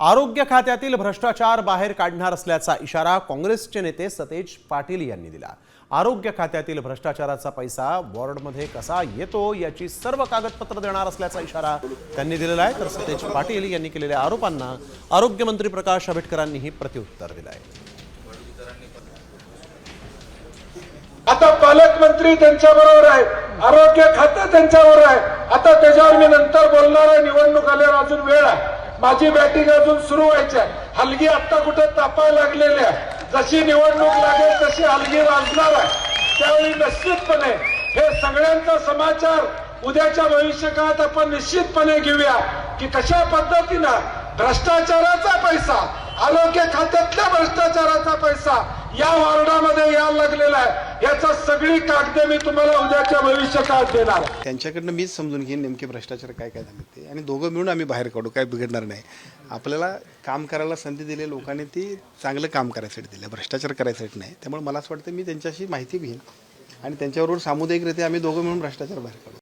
आरोग्य खात्यातील भ्रष्टाचार बाहेर काढणार असल्याचा इशारा काँग्रेसचे नेते सतेज पाटील यांनी दिला. आरोग्य खात्यातील भ्रष्टाचाराचा पैसा वॉर्डमध्ये कसा येतो याची सर्व कागदपत्र देणार असल्याचा इशारा त्यांनी दिलेला आहे. तर सतेज पाटील यांनी केलेल्या आरोपांना आरोग्यमंत्री प्रकाश आंबेडकरांनीही प्रत्युत्तर दिलं आहे आता पालकमंत्री त्यांच्या बरोबर आहे. आरोग्य खातं त्यांच्याबरोबर आहे. आता त्याच्यावर मी नंतर बोलणार आहे. निवडणूक आल्यावर अजून वेळ आहे. माझी बॅटिंग अजून सुरू व्हायची आहे. हलगी आता कुठे तापायला लागलेली आहे. जशी निवडणूक लागेल तशी हलगी वाजणार आहे. त्यावेळी निश्चितपणे हे सगळ्यांचा समाचार उद्याच्या भविष्यकाळात आपण निश्चितपणे घेऊया की कशा पद्धतीनं भ्रष्टाचाराचा पैसा आरोग्य खात्यातल्या भ्रष्टाचाराचा पैसा या वॉर्डामध्ये यायला लागलेला आहे. याचा सगळी कागद मी तुम्हाला उद्याच्या भविष्यकाळात देणार त्यांच्याकडनं मीच समजून घेईन नेमके भ्रष्टाचार काय काय झाले ते. आणि दोघं मिळून आम्ही बाहेर काढू काय बिघडणार नाही. आपल्याला काम करायला संधी दिली लोकांनी ती चांगलं काम करायसाठी दिलं. भ्रष्टाचार करायसाठी नाही. त्यामुळे मला असं वाटतं मी त्यांच्याशी माहिती घेईन. आणि त्यांच्याबरोबर सामुदायिकरित्या आम्ही दोघं मिळून भ्रष्टाचार बाहेर काढू.